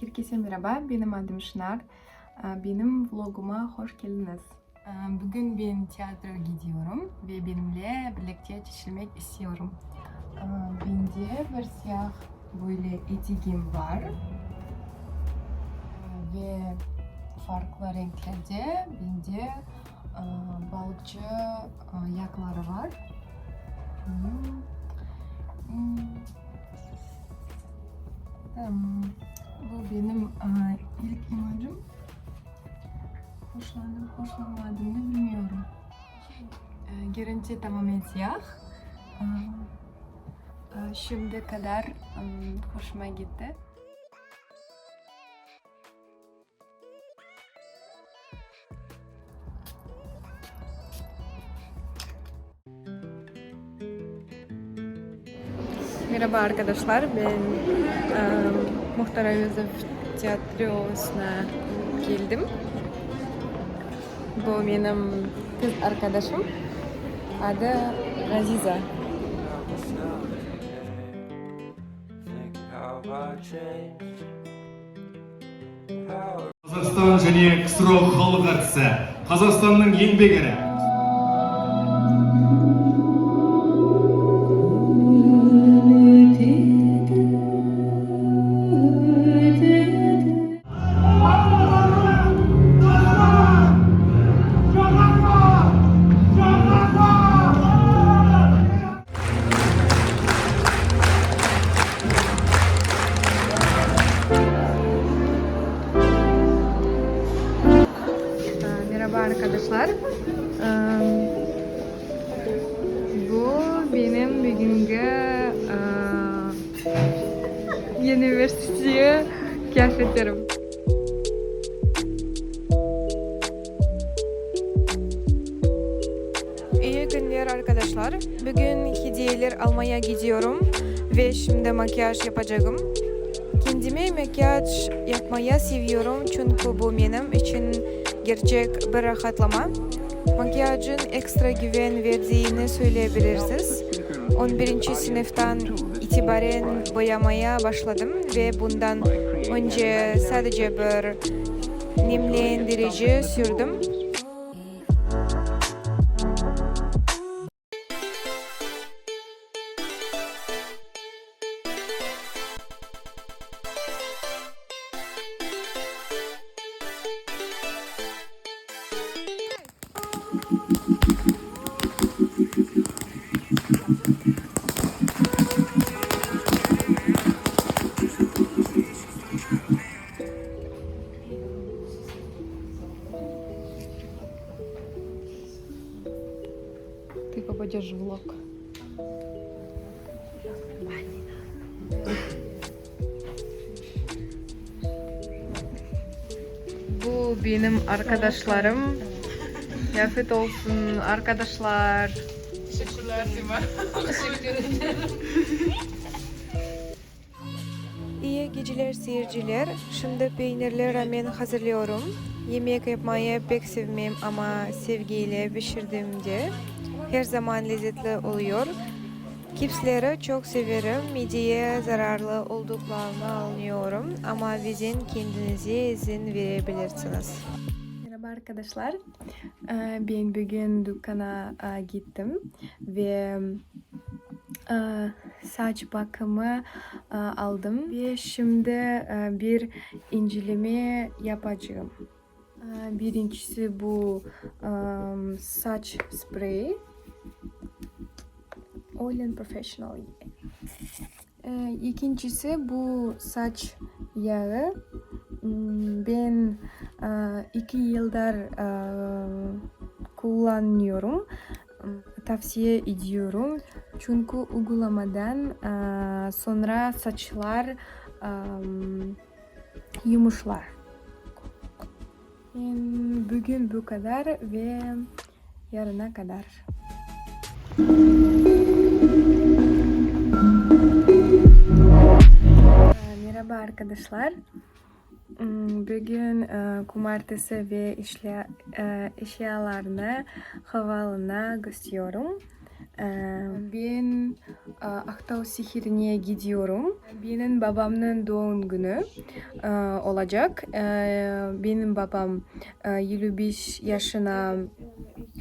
Herkese merhaba, benim adım Şınar. Ee, Benim vloguma hoş geldiniz. Ee, Bugün ben tiyatro gidiyorum ve benimle birlikte çizilmek istiyorum. Ee, Bende bir siyah böyle eteğim var. Ve farklı renklerde bende e, balıkçı e, yakları var. Hmm. Hmm. Bu benim e, ilk imajım. Hoşlandım, hoşlanmadım da bilmiyorum. E, görüntü tamamen siyah. E, e, Şimdi kadar e, hoşuma gitti. Merhaba arkadaşlar, ben e, Мұхтар Әуезов театры келдім. Бұл менің қыз арқадашым, ады Ғазиза. Қазақстан және ксро қалық әртісі, Қазақстанның еңбегері, arkadaşlar. Bu benim bugünkü üniversiteye kıyafetlerim. İyi günler arkadaşlar. Bugün hediyeler almaya gidiyorum ve şimdi makyaj yapacağım. Kendime makyaj yapmayı seviyorum çünkü bu benim için gerçek bir rahatlama. Makyajın ekstra güven verdiğini söyleyebilirsiniz. 11. sınıftan itibaren boyamaya başladım ve bundan önce sadece bir nemlendirici sürdüm. Bu benim arkadaşlarım. Kıyafet olsun arkadaşlar. İyi geceler seyirciler. Şimdi peynirli ramen hazırlıyorum. Yemek yapmayı pek sevmem ama sevgiyle pişirdiğimde her zaman lezzetli oluyor. Kipsleri çok severim. Mideye zararlı olduklarını anlıyorum ama sizin kendinize izin verebilirsiniz. Merhaba arkadaşlar. Ee, Ben bugün dükkana e, gittim ve e, saç bakımı e, aldım ve şimdi bir inceleme yapacağım. Birincisi bu saç spreyi. Oil and Professional. E, İkincisi bu saç yağı. Hmm, Ben e, iki yıldır e, kullanıyorum. Tavsiye ediyorum. Çünkü uygulamadan e, sonra saçlar yumuşlar. Bugün bu kadar ve yarına kadar. Merhaba arkadaşlar. Hmm, Bugün e, cumartesi ve işle, e, eşyalarını havalına gösteriyorum. Ee, Ben e, Aktau Sihirine gidiyorum. Benim babamın doğum günü e, olacak. E, Benim babam e, 25 yaşına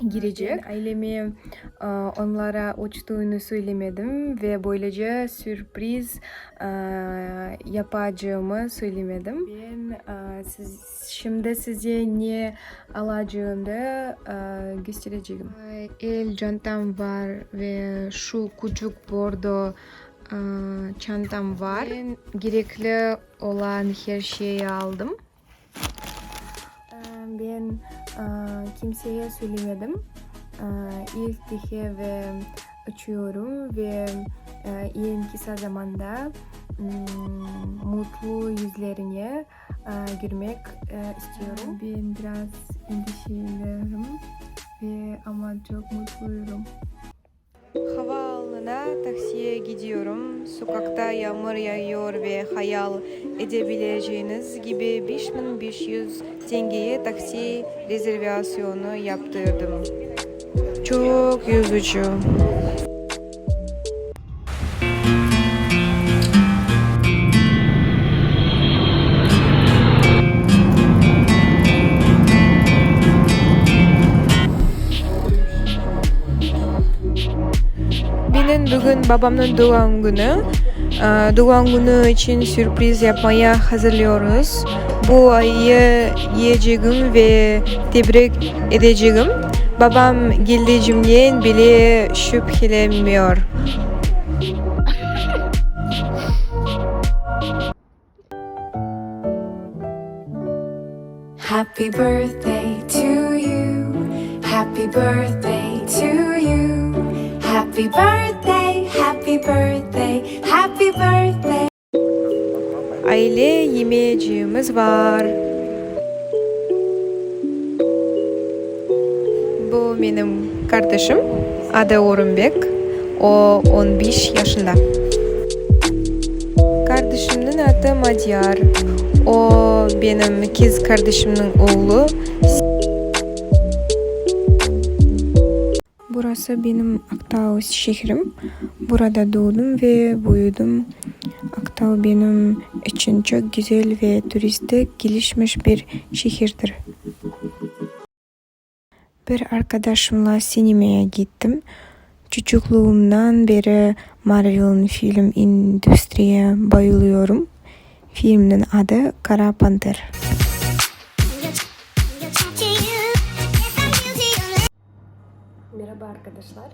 girecek. Ailemi e, onlara uçtuğunu söylemedim ve böylece sürpriz e, yapacağımı söylemedim. Ben e, siz, şimdi size ne alacağımı göstereceğim. El çantam var ve şu küçük bordo çantam var. Ben gerekli olan her şeyi aldım. Ben e, kimseye söylemedim. E, İlk defa ve uçuyorum ve e, en kısa zamanda mm, mutlu yüzlerini görmek istiyorum. Ben biraz endişeleniyorum ve ama çok mutluyum. Havaalanına taksiye gidiyorum. Sokakta yağmur yağıyor ve hayal edebileceğiniz gibi 5500 tengeye taksi rezervasyonu yaptırdım. Çok üzücü. Benim bugün babamın doğum günü. Ee, Doğum günü için sürpriz yapmaya hazırlıyoruz. Bu ayı yiyeceğim ve tebrik edeceğim. Babam geldiğimden bile şüphelenmiyor. Happy birthday to you. Happy birthday to you. Happy birthday, Aile yemeğimiz var. Bu benim kardeşim. Adı Orunbek. O 15 yaşında. Kardeşimin adı Madyar. O benim kız kardeşimin oğlu. Burası benim Aktau şehrim. Burada doğdum ve büyüdüm. Aktau benim için çok güzel ve turistik gelişmiş bir şehirdir. Bir arkadaşımla sinemaya gittim. Çocukluğumdan beri Marvel'ın film endüstriye bayılıyorum. Filmin adı Kara Panter. Merhaba arkadaşlar.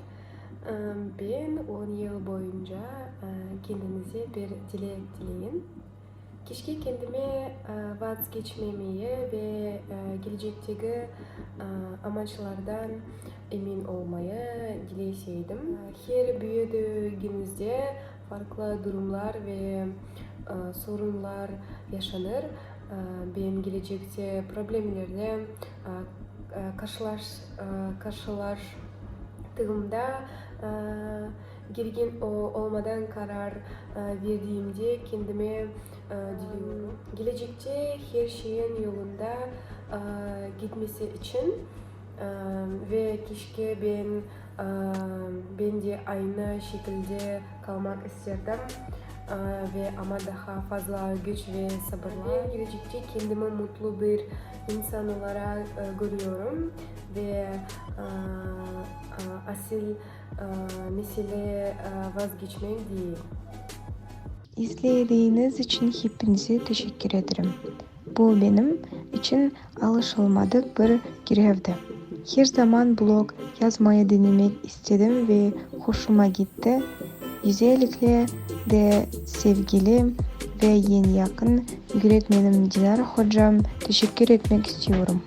Ee, Ben 10 yıl boyunca e, kendinize bir dilek dileyin. Keşke kendime e, vazgeçmemeyi ve e, gelecekteki e, amaçlardan emin olmayı dileseydim. Her büyüdüğünüzde farklı durumlar ve sorunlar yaşanır. Ben gelecekte problemlerle karşılaş, karşılaştığımda gergin olmadan karar verdiğimde kendime e, diliyorum. Gelecekte her şeyin yolunda e, gitmesi için e, ve keşke ben e, ben de aynı şekilde kalmak isterdim. E, ve ama daha fazla güç ve sabırla gelecekte kendimi mutlu bir insan olarak e, görüyorum ve e, e, asıl e, mesele e, vazgeçmek değil. İzlediğiniz için hepinize teşekkür ederim. Bu benim için alışılmadık bir görevdi. Her zaman blog yazmayı denemek istedim ve hoşuma gitti. Özellikle de sevgili ve yeni yakın öğretmenim Dinar hocam teşekkür etmek istiyorum.